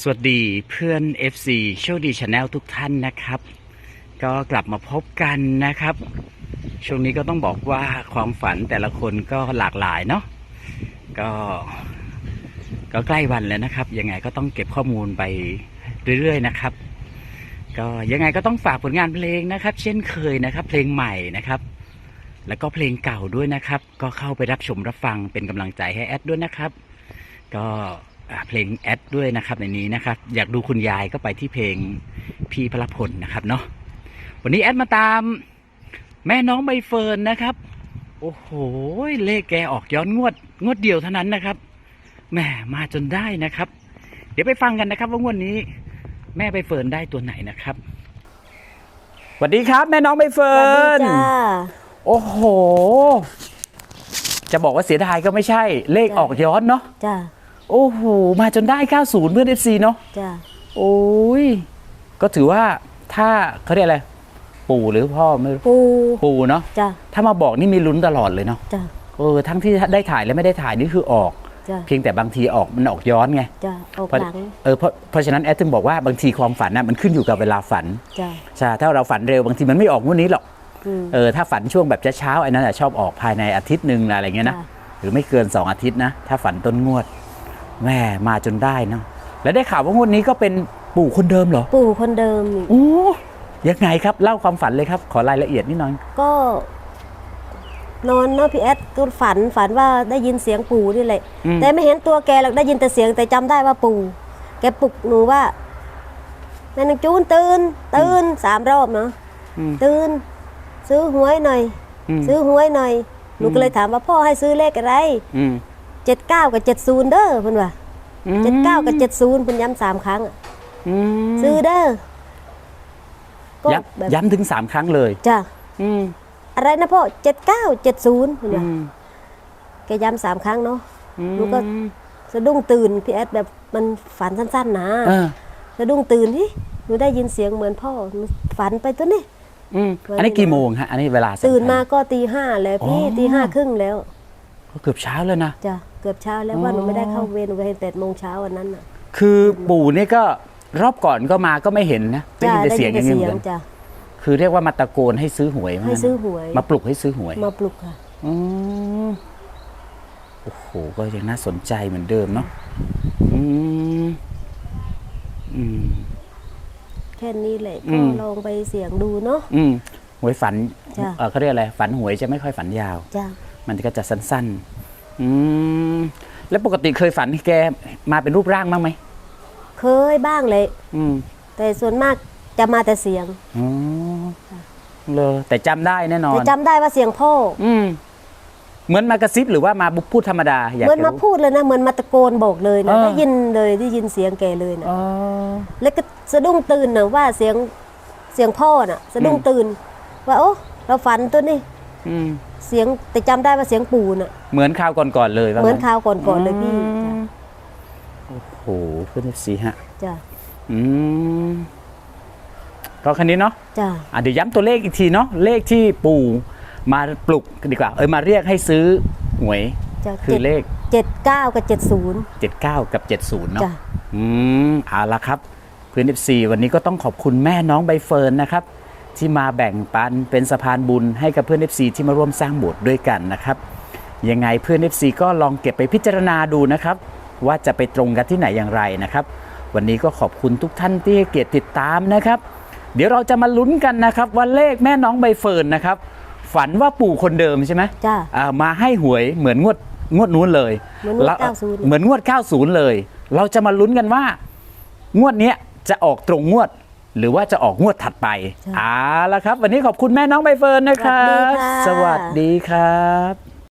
สวัสดีเพื่อน FC โชคดีชาแนลทุกท่านนะครับ ก็กลับมาพบกันนะครับ ช่วงนี้ก็ต้องบอกว่าความฝันแต่ละคนก็หลากหลายเนาะก็ก็ใกล้วันแล้วนะครับ ยังไงก็ต้องเก็บข้อมูลไปเรื่อยๆนะครับ ก็ยังไงก็ต้องฝากผลงานเพลงนะครับ เช่นเคยนะครับ เพลงใหม่นะครับ แล้วก็เพลงเก่าด้วยนะครับ ก็เข้าไปรับชมรับฟังเป็นกำลังใจให้แอดด้วยนะครับ ก็ เพลงแอดด้วยนะครับในนี้นะครับ อยากดูคุณยายก็ไปที่เพลงพี่พระพลนะครับเนาะวันนี้แอดมาตามแม่น้องใบเฟิร์นนะครับ โอ้โห เลขแกออกย้อนงวด งวดเดียวเท่านั้นนะครับแหม่มาจนได้นะครับ เดี๋ยวไปฟังกันนะครับว่างวดนี้ แม่ใบเฟิร์นได้ตัวไหนนะครับสวัสดีครับแม่น้องใบเฟิสวัสร์นดีจ้าโอ้โห จะบอกว่าเสียดายก็ไม่ใช่ เลขจ้ะออกย้อนเนาะจ้า โอ้โห มาจนได้ 90 เพื่อน FC เนาะจ้าโอ้ย ก็ถือว่าถ้าเขาเรียกอะไร ปู่หรือพ่อไม่รู้ปูปู่เนาะจ้าถ้ามาบอกนี่มีลุ้นตลอดเลยเนาะจ้าเออทั้งที่ได้ถ่ายและไม่ได้ถ่ายนี่คือออก จ้าเพียงแต่บางทีออกมันออกย้อนไงจ้าออกเพราะหลังเออเพราะเพราะฉะนั้นแอดถึงบอกว่าบางทีความฝันน่ะมันขึ้นอยู่กับเวลาฝันจ้าใช่ถ้าเราฝันเร็วบางทีมันไม่ออกงวดนี้หรอกอืม เออถ้าฝันช่วงแบบเช้าๆไอ้นั่นอะชอบออกภายในอาทิตย์หนึ่งอะไรเงี้ยนะจ้ะหรือไม่เกิน 2 อาทิตย์นะถ้าฝันต้นงวด แม่มาจนได้เนาะแล้วได้ข่าวว่างวดนี้ก็เป็นปู่คนเดิมเหรอปู่คนเดิมนี่โอ้ยังไงครับเล่าความฝันเลยครับ ขอรายละเอียดนิดหน่อยก็นอนเนาะพี่แอดก็ฝันฝันว่าได้ยินเสียงปู่นี่แหละ อืมแต่ไม่เห็นตัวแกหรอกได้ยินแต่เสียงแต่จำได้ว่าปู่ แกปลุกหนูว่าแม่นางจูนตื่นตื่นสามรอบเนาะอืมตื่นซื้อหวยหน่อย อืม ซื้อหวยหน่อยหนูก็เลยถามว่าพ่อให้ซื้อเลขอะไร อืม เจ็ดเก้ากับเจ็ดศูนย์เด้อเพิ่นว่าอืมเจ็ดเก้ากับเจ็ดศูนย์เพิ่นย้ำสามครั้งอะอืมซื้อเด้อก็ย้แบบำย้ำถึงสามครั้งเลยจ้ะอืมอะไรนะพ่อเจ็ดเก้าเจ็ดศูนย์เนี่ยอืมแกย้ำสามครั้งเนาะอืมหนูก็สะดุ้งตื่นพี่แอดแบบมันฝันสั้นๆนะเออสะดุ้งตื่นที่หนูได้ยินเสียงเหมือนพ่อหนูฝันไปตัวนี้อืมอันนี้กี่โมงฮะอันนี้เวลาสำคัญตื่นมาก็ตีห้าแล้วพี่อ๋อตีห้าครึ่งแล้วก็ เกือบเช้าแล้วนะ จ้ะเกือบเช้าแล้วอ๋อว่าหนูไม่ได้เข้าเวรหนูไปเห็นแปดโมงเช้าวันนั้นน่ะ คือปู่นี่ก็รอบก่อนก็มาก็ไม่เห็นนะได้ยินแต่เสียงอย่างนี้เหมือนกันจ้ะคือเรียกว่ามาตะโกนให้ซื้อหวยว่าให้งั้นซื้อหวย มาปลุกให้ซื้อหวย มาปลุกค่ะอืมโอ้โหก็ยังน่าสนใจเหมือนเดิมเนาะอืมอืมแค่นี้แหละอืก็มลองไปเสี่ยงดูเนาะอืมหวยฝันจ้ะเออเขาเรียกอะไรฝันหวยจะไม่ค่อยฝันยาวจ้ะ มันก็จะสั้นๆ อืม แล้วปกติเคยฝันแกมาเป็นรูปร่างบ้างไหม เคยบ้างเลย อืม แต่ส่วนมากจะมาแต่เสียง อ๋อเลยแต่จำได้แน่นอน แต่จำได้ว่าเสียงพ่ออืม เหมือนมากระซิบหรือว่ามาพูดธรรมดา อยากเหมือนจะมารู้ พูดเลยนะ เหมือนมาตะโกนบอกเลยนะเออ ได้ยินเลยได้ยินเสียงแกเลยนะอ๋อ แล้วก็สะดุ้งตื่นนะว่าเสียงเสียงพ่อน่ะ สะดุ้งอืม ตื่น ว่าโอ้เราฝันตัวนี้ อืมเสียงแต่จำได้ว่าเสียงปู่น่ะเหมือนข่าวก่อนๆเลยว่าเหมือนงั้คราวก่อนๆเลยพี่อืมโอ้โหเพื่อนสีฮะ จ้ะอืมก็คันนี้เนาะจ้ะอะเดี๋ยวย้ำตัวเลขอีกทีเนาะเลขที่ปู่มาปลุกกันดีกว่า เอ้ยมาเรียกให้ซื้อหวย จ้ะคือเลข เจ็ดเก้ากับเจ็ดศูนย์79 กับ 70 เนาะ จ้ะ อืมเอาละครับเพื่อน FC วันนี้ก็ต้องขอบคุณแม่น้องใบเฟิร์นนะครับ ที่มาแบ่งปันเป็นสะพานบุญให้กับเพื่อน FC ที่มาร่วมสร้างโบสถ์ด้วยกันนะครับ ยังไงเพื่อน FC ก็ลองเก็บไปพิจารณาดูนะครับ ว่าจะไปตรงกันที่ไหนอย่างไรนะครับ วันนี้ก็ขอบคุณทุกท่านที่ให้เกียรติติดตามนะครับ เดี๋ยวเราจะมาลุ้นกันนะครับว่าเลขแม่น้องใบเฟิร์นนะครับ ฝันว่าปู่คนเดิมใช่ไหมจ้ะอ่ามาให้หวยเหมือนงวดงวดนู้นเลยเหมือนงวดแล้ว90เหมือนงวด 90 เลย เราจะมาลุ้นกันว่า งวดเนี้ยจะออกตรงงวด หรือว่าจะออกงวดถัดไปใช่เอ่าละครับ วันนี้ขอบคุณแม่น้องใบเฟิร์นนะครับ สวัสดีค่ะสวัสดีครับ